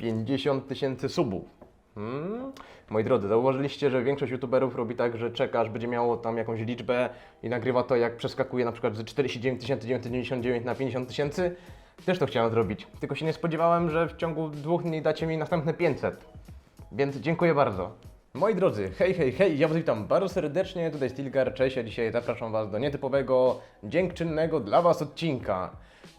50 tysięcy subów. Hmm? Moi drodzy, zauważyliście, że większość youtuberów robi tak, że czeka, aż będzie miało tam jakąś liczbę i nagrywa to, jak przeskakuje na przykład z 49 999 na 50 tysięcy. Też to chciałem zrobić, tylko się nie spodziewałem, że w ciągu dwóch dni dacie mi następne 500. Więc dziękuję bardzo. Moi drodzy, hej, hej, hej, ja Was witam bardzo serdecznie, tutaj Stilgar, cześć, a dzisiaj zapraszam Was do nietypowego, dziękczynnego dla Was odcinka.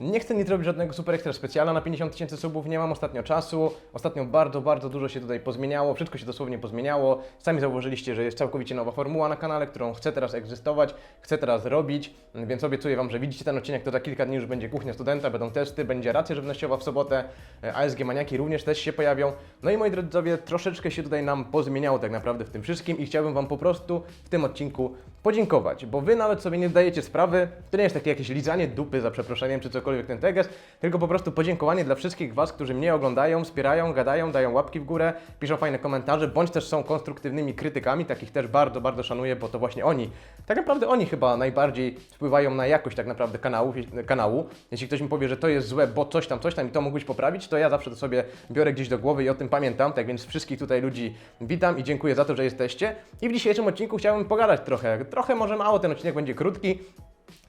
Nie chcę nic robić żadnego super ekstra specjala na 50 tysięcy subów, nie mam ostatnio czasu. Ostatnio bardzo, bardzo dużo się tutaj pozmieniało, wszystko się dosłownie pozmieniało. Sami zauważyliście, że jest całkowicie nowa formuła na kanale, którą chcę teraz egzystować, chcę teraz robić, więc obiecuję Wam, że widzicie ten odcinek, to za kilka dni już będzie kuchnia studenta, będą testy, będzie racja żywnościowa w sobotę, e, ASG Maniaki również też się pojawią. No i moi drodzy, troszeczkę się tutaj nam pozmieniało tak naprawdę w tym wszystkim i chciałbym Wam po prostu w tym odcinku podziękować, bo Wy nawet sobie nie zdajecie sprawy, to nie jest takie jakieś lizanie dupy za przeproszeniem czy cokolwiek ten teges, tylko po prostu podziękowanie dla wszystkich Was, którzy mnie oglądają, wspierają, gadają, dają łapki w górę, piszą fajne komentarze, bądź też są konstruktywnymi krytykami, takich też bardzo, bardzo szanuję, bo to właśnie oni, tak naprawdę oni chyba najbardziej wpływają na jakość tak naprawdę kanałów, kanału. Jeśli ktoś mi powie, że to jest złe, bo coś tam, coś tam i to mógłbyś poprawić, to ja zawsze to sobie biorę gdzieś do głowy i o tym pamiętam, tak więc wszystkich tutaj ludzi witam i dziękuję za to, że jesteście. I w dzisiejszym odcinku chciałbym pogadać trochę, trochę może mało, ten odcinek będzie krótki,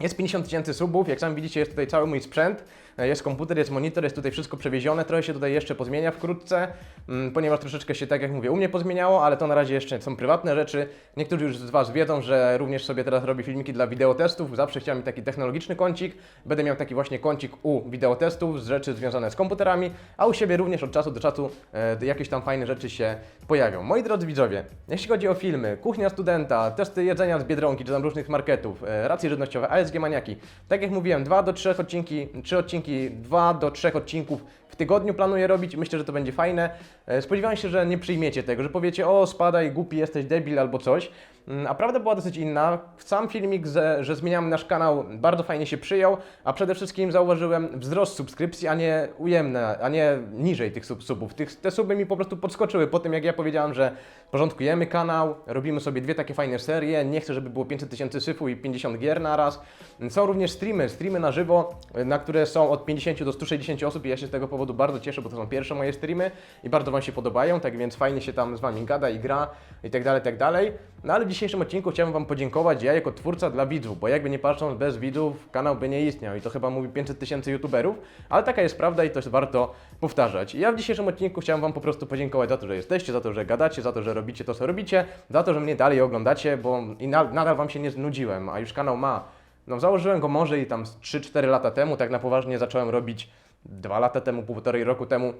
jest 50 tysięcy subów, jak sami widzicie jest tutaj cały mój sprzęt, E, jest komputer, jest monitor, jest tutaj wszystko przewiezione, trochę się tutaj jeszcze pozmienia wkrótce, mm, ponieważ troszeczkę się, tak jak mówię, u mnie pozmieniało, ale to na razie jeszcze są prywatne rzeczy. Niektórzy już z Was wiedzą, że również sobie teraz robię filmiki dla wideotestów, zawsze chciałem mieć taki technologiczny kącik, będę miał taki właśnie kącik u wideotestów z rzeczy związane z komputerami, a u siebie również od czasu do czasu e, jakieś tam fajne rzeczy się pojawią. Moi drodzy widzowie, jeśli chodzi o filmy, kuchnia studenta, testy jedzenia z Biedronki, czy tam różnych marketów, e, racje żywnościowe, ASG Maniaki, tak jak mówiłem, dwa do trzech odcinki, trzy odcinki, dwa do trzech odcinków w tygodniu planuję robić. Myślę, że to będzie fajne. E, Spodziewałem się, że nie przyjmiecie tego, że powiecie, o spadaj, głupi jesteś, debil albo coś. Mm, A prawda była dosyć inna. Sam filmik, że, że zmieniamy nasz kanał, bardzo fajnie się przyjął, a przede wszystkim zauważyłem wzrost subskrypcji, a nie ujemne, a nie niżej tych sub, subów. Tych, te suby mi po prostu podskoczyły po tym, jak ja powiedziałem, że porządkujemy kanał, robimy sobie dwie takie fajne serie, nie chcę, żeby było 500 tysięcy syfu i 50 gier na raz. Są również streamy, streamy na żywo, na które są od 50 do 160 osób i ja się z tego powodu bardzo cieszę, bo to są pierwsze moje streamy i bardzo Wam się podobają, tak więc fajnie się tam z Wami gada i gra i tak dalej, tak dalej. No ale w dzisiejszym odcinku chciałbym Wam podziękować ja jako twórca dla widzów, bo jakby nie patrząc, bez widzów kanał by nie istniał i to chyba mówi 500 tysięcy youtuberów, ale taka jest prawda i to jest warto powtarzać. I ja w dzisiejszym odcinku chciałem Wam po prostu podziękować za to, że jesteście, za to, że gadacie, za to, że robicie to, co robicie, za to, że mnie dalej oglądacie, bo i na, nadal Wam się nie znudziłem, a już kanał ma no założyłem go może i tam z 3-4 lata temu, tak na poważnie zacząłem robić 2 lata temu, półtorej roku temu.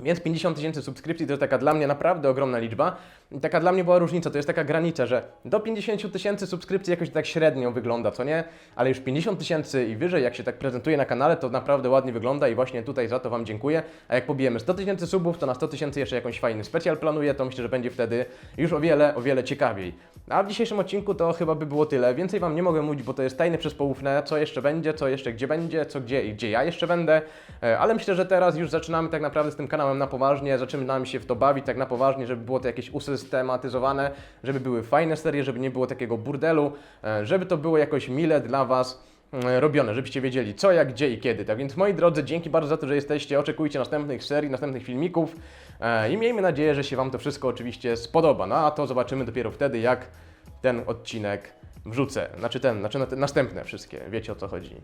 Więc 50 tysięcy subskrypcji to jest taka dla mnie naprawdę ogromna liczba. I taka dla mnie była różnica, to jest taka granica, że do 50 tysięcy subskrypcji jakoś tak średnio wygląda, co nie? Ale już 50 tysięcy i wyżej, jak się tak prezentuje na kanale, to naprawdę ładnie wygląda i właśnie tutaj za to Wam dziękuję. A jak pobijemy 100 tysięcy subów, to na 100 tysięcy jeszcze jakąś fajny specjal planuję, to myślę, że będzie wtedy już o wiele, o wiele ciekawiej. A w dzisiejszym odcinku to chyba by było tyle. Więcej Wam nie mogę mówić, bo to jest tajne przez poufne, co jeszcze będzie, co jeszcze gdzie będzie, co gdzie i gdzie ja jeszcze będę. E, Ale myślę, że teraz już zaczynamy tak naprawdę z tym kanałem na poważnie, zaczynamy się w to bawić tak na poważnie, żeby było to jakieś usystematyzowane, żeby były fajne serie, żeby nie było takiego burdelu, e, żeby to było jakoś mile dla Was robione, żebyście wiedzieli co, jak, gdzie i kiedy. Tak więc moi drodzy, dzięki bardzo za to, że jesteście. Oczekujcie następnych serii, następnych filmików e, i miejmy nadzieję, że się Wam to wszystko oczywiście spodoba. No a to zobaczymy dopiero wtedy, jak ten odcinek wrzucę. Znaczy ten, znaczy na te następne wszystkie. Wiecie o co chodzi.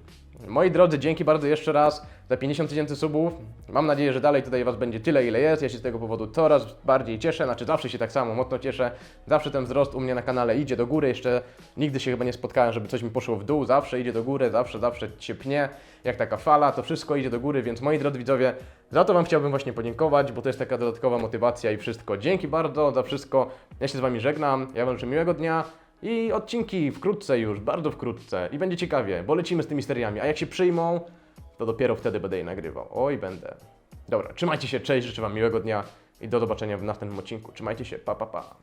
Moi drodzy, dzięki bardzo jeszcze raz za 50 tysięcy subów. Mam nadzieję, że dalej tutaj Was będzie tyle, ile jest. Ja się z tego powodu coraz bardziej cieszę. Znaczy zawsze się tak samo mocno cieszę. Zawsze ten wzrost u mnie na kanale idzie do góry. Jeszcze nigdy się chyba nie spotkałem, żeby coś mi poszło w dół. Zawsze idzie do góry, zawsze, zawsze się pnie. Jak taka fala, to wszystko idzie do góry. Więc moi drodzy widzowie, za to Wam chciałbym właśnie podziękować, bo to jest taka dodatkowa motywacja i wszystko. Dzięki bardzo za wszystko. Ja się z Wami żegnam. Ja Wam życzę miłego dnia. I odcinki wkrótce już, bardzo wkrótce. I będzie ciekawie, bo lecimy z tymi seriami. A jak się przyjmą, to dopiero wtedy będę je nagrywał. Oj, będę. Dobra, trzymajcie się, cześć, życzę Wam miłego dnia i do zobaczenia w następnym odcinku. Trzymajcie się, pa, pa, pa.